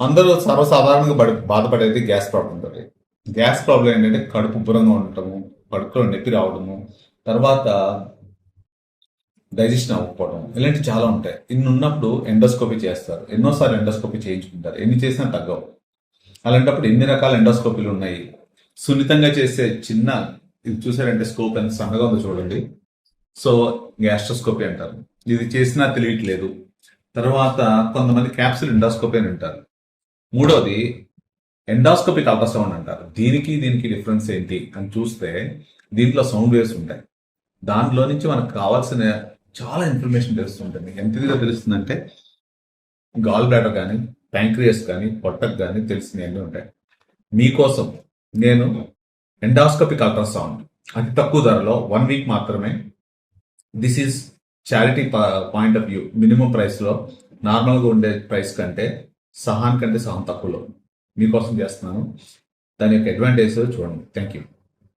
అందరూ సర్వసాధారణంగా బడి- బాధపడేది గ్యాస్ ప్రాబ్లం తోటి గ్యాస్ ప్రాబ్లం ఏంటంటే కడుపు ఉబ్బరంగా ఉండటము కడుపులో నొప్పి రావడము తర్వాత డైజెషన్ అవ్వకపోవడం ఇలాంటివి చాలా ఉంటాయి. ఇన్ని ఉన్నప్పుడు ఎండోస్కోపీ చేస్తారు. ఎన్నోసార్లు ఎండోస్కోపీ చేయించుకుంటారు. ఎన్ని చేసినా తగ్గవు. అలాంటప్పుడు ఎన్ని రకాల ఎండోస్కోపీలు ఉన్నాయి? సున్నితంగా చేసే చిన్న ఇది చూసారంటే స్కోప్ ఎంత సన్నగా ఉందో చూడండి. సో గ్యాస్ట్రోస్కోపీ అంటారు. ఇది చేసినా తెలియట్లేదు. తర్వాత కొంతమంది క్యాప్సుల్ ఎండోస్కోపీ అని అంటారు. మూడోది ఎండాస్కోపిక్ అల్ట్రాసౌండ్ అంటారు. దీనికి దీనికి డిఫరెన్స్ ఏంటి అని చూస్తే దీంట్లో సౌండ్ వేవ్స్ ఉంటాయి. దాంట్లో నుంచి మనకు కావాల్సిన చాలా ఇన్ఫర్మేషన్ తెలుస్తుంటుంది. ఎంత ఇదిగా తెలుస్తుందంటే గాల్ బ్లాడర్ కానీ ప్యాంక్రియస్ కానీ పొట్టకు కానీ తెలిసినవి ఉంటాయి. మీకోసం నేను ఎండాస్కోపిక్ అల్ట్రాసౌండ్ అతి తక్కువ ధరలో వన్ వీక్ మాత్రమే this is charity point of view minimum ప్రైస్లో నార్మల్గా ఉండే ప్రైస్ కంటే సహాన్ కంటే సహం తక్కువలో. మీకోసం చేస్తున్నాను. దాని యొక్క అడ్వాంటేజ్ చూడండి. Thank you